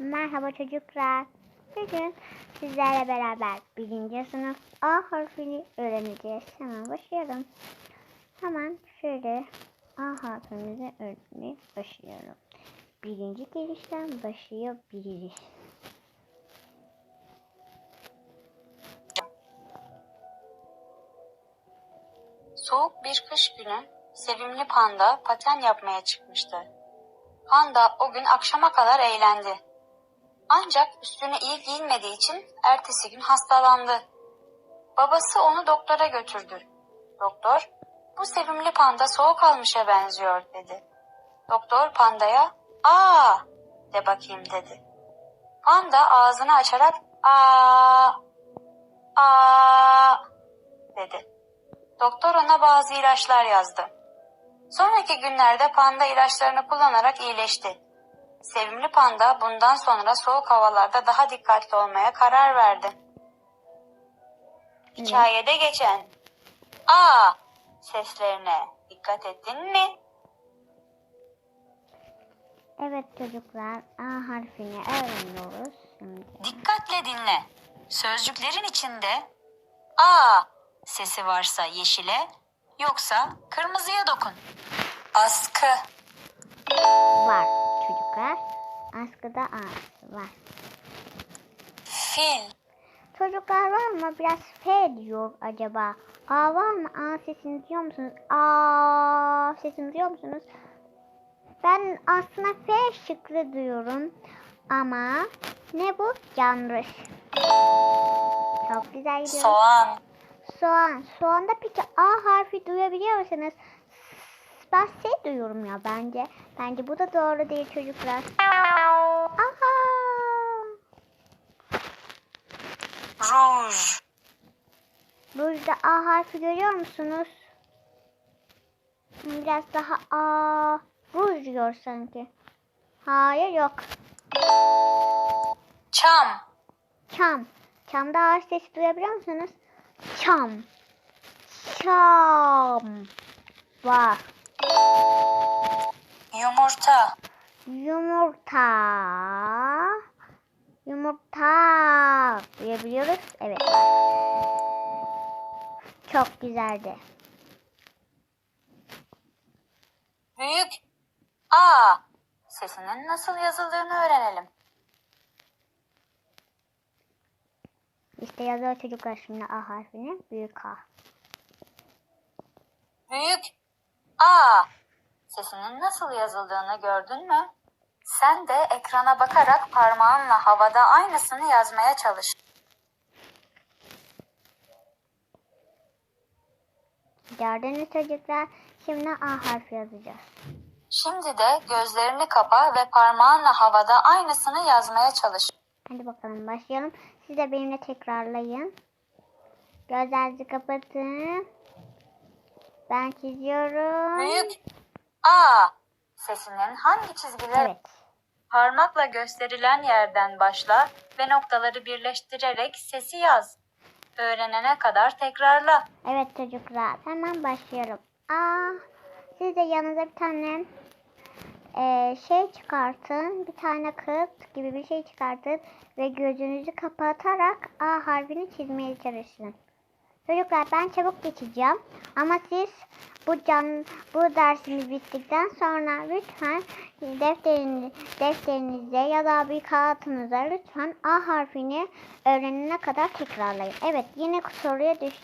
Merhaba çocuklar. Bugün sizlerle beraber birinci sınıf A harfini öğreneceğiz. Hemen başlayalım. Hemen şöyle A harfimizi öğrenmeye başlıyorum. Birinci girişten başlayabiliriz. Soğuk bir kış günü sevimli panda paten yapmaya çıkmıştı. Panda o gün akşama kadar eğlendi. Ancak üstüne iyi giyinmediği için ertesi gün hastalandı. Babası onu doktora götürdü. Doktor, bu sevimli panda soğuk almışa benziyor dedi. Doktor pandaya, aa de bakayım dedi. Panda ağzını açarak aa aa dedi. Doktor ona bazı ilaçlar yazdı. Sonraki günlerde panda ilaçlarını kullanarak iyileşti. Sevimli panda bundan sonra soğuk havalarda daha dikkatli olmaya karar verdi. Hikayede geçen A seslerine dikkat ettin mi? Evet çocuklar A harfini öğreniyoruz. Şimdi. Dikkatle dinle. Sözcüklerin içinde A sesi varsa yeşile, yoksa kırmızıya dokun. Askı, Askıda A var. fil, Çocuklar var mı? Biraz F diyor acaba. A var mı? A sesini duyuyor musunuz? A sesini duyuyor musunuz? Ben aslında F şıkkı duyuyorum. Ama ne bu? Yanlış. Çok güzel gidiyor. soğan, Soğan. Soğanda peki A harfi duyabiliyor musunuz? Ben S duyuyorum ya bence. Bence bu da doğru değil çocuklar. Ruj, Burada A harfi görüyor musunuz? Biraz daha A ruj diyor sanki. Hayır yok. çam, Çam. Çamda A sesi duyabiliyor musunuz? Çam. Çam. Var. Yumurta. Yumurta. Çok güzeldi. büyük A sesinin nasıl yazıldığını öğrenelim. İşte yazıyor çocuklar şimdi A harfini. Büyük A. Büyük A sesinin nasıl yazıldığını gördün mü? Sen de ekrana bakarak parmağınla havada aynısını yazmaya çalış. Gördünüz çocuklar. Şimdi A harfi yazacağız. Şimdi de gözlerini kapa ve parmağınla havada aynısını yazmaya çalış. Hadi bakalım başlayalım. Siz de benimle tekrarlayın. Gözlerinizi kapatın. Ben çiziyorum. Büyük A sesinin hangi çizgiler Evet. parmakla gösterilen yerden başla ve noktaları birleştirerek sesi yaz. Öğrenene kadar tekrarla. Evet çocuklar. Hemen başlayalım. Aa, siz de yanınıza bir tane eee, şey çıkartın. Bir tane kağıt gibi bir şey çıkartın. Ve gözünüzü kapatarak A harfini çizmeye çalışın. Çocuklar ben çabuk geçeceğim. Ama siz bu can bu dersimiz bittikten sonra lütfen defteriniz, defterinize ya da bir kağıtınıza lütfen A harfini öğrenene kadar tekrarlayın. Evet yine soruya düş,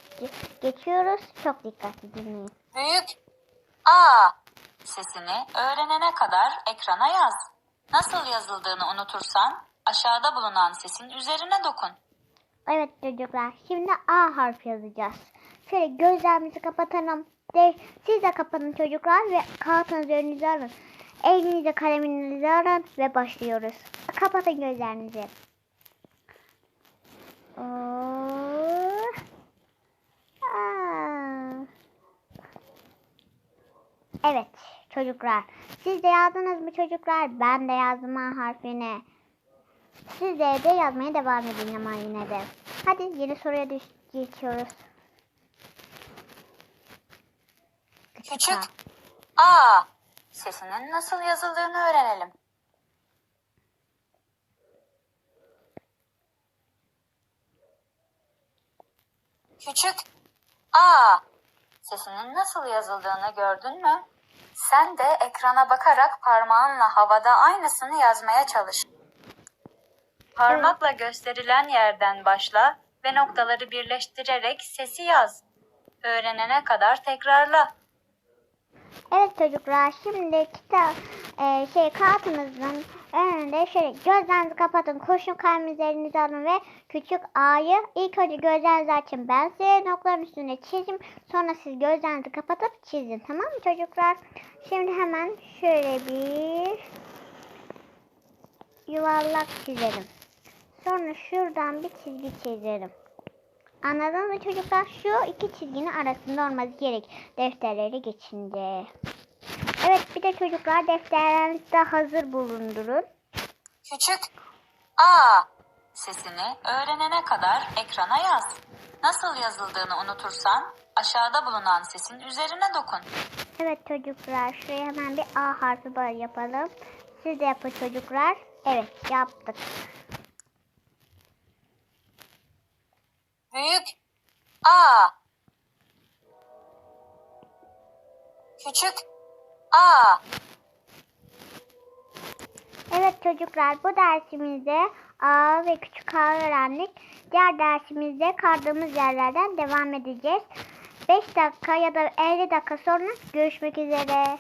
geçiyoruz. Çok dikkatli dinleyin. Büyük A sesini öğrenene kadar ekrana yaz. Nasıl yazıldığını unutursan aşağıda bulunan sesin üzerine dokun. Evet çocuklar şimdi A harfi yazacağız. Şöyle gözlerimizi kapatalım. De, siz de kapatın çocuklar ve kağıtınızı önünüze alın. Elinize kaleminizi alın ve başlıyoruz. Kapatın gözlerinizi. Evet çocuklar. Siz de yazdınız mı çocuklar? Ben de yazdım A harfini. Siz de, de yazmaya devam edin ama yine de. Hadi yeni soruya düş geçiyoruz. Küçük, Küçük A sesinin nasıl yazıldığını öğrenelim. Küçük A sesinin nasıl yazıldığını gördün mü? Sen de ekrana bakarak parmağınla havada aynısını yazmaya çalış. Parmakla gösterilen yerden başla ve noktaları birleştirerek sesi yaz. Öğrenene kadar tekrarla. Evet çocuklar şimdi kitap e, şey kartımızın önünde şöyle gözlerinizi kapatın. Kurşun kalem üzerinize alın ve küçük A'yı ilk önce gözlerinizi açın. Ben size noktaların üstüne çizeyim. Sonra siz gözlerinizi kapatıp çizin. Tamam mı çocuklar? Şimdi hemen şöyle bir yuvarlak çizelim. Sonra şuradan bir çizgi çizelim. Anladınız mı çocuklar? Şu iki çizginin arasında olması gerek. Defterleri geçince. Evet bir de çocuklar defterlerinizi de hazır bulundurun. Küçük A sesini öğrenene kadar ekrana yaz. Nasıl yazıldığını unutursan aşağıda bulunan sesin üzerine dokun. Evet çocuklar şuraya hemen bir A harfi böyle yapalım. Siz de yapın çocuklar. Evet yaptık. Büyük A Küçük A Evet çocuklar bu dersimizde A ve küçük A öğrendik. Diğer dersimizde kaldığımız yerlerden devam edeceğiz. 5 dakika ya da 50 dakika sonra görüşmek üzere.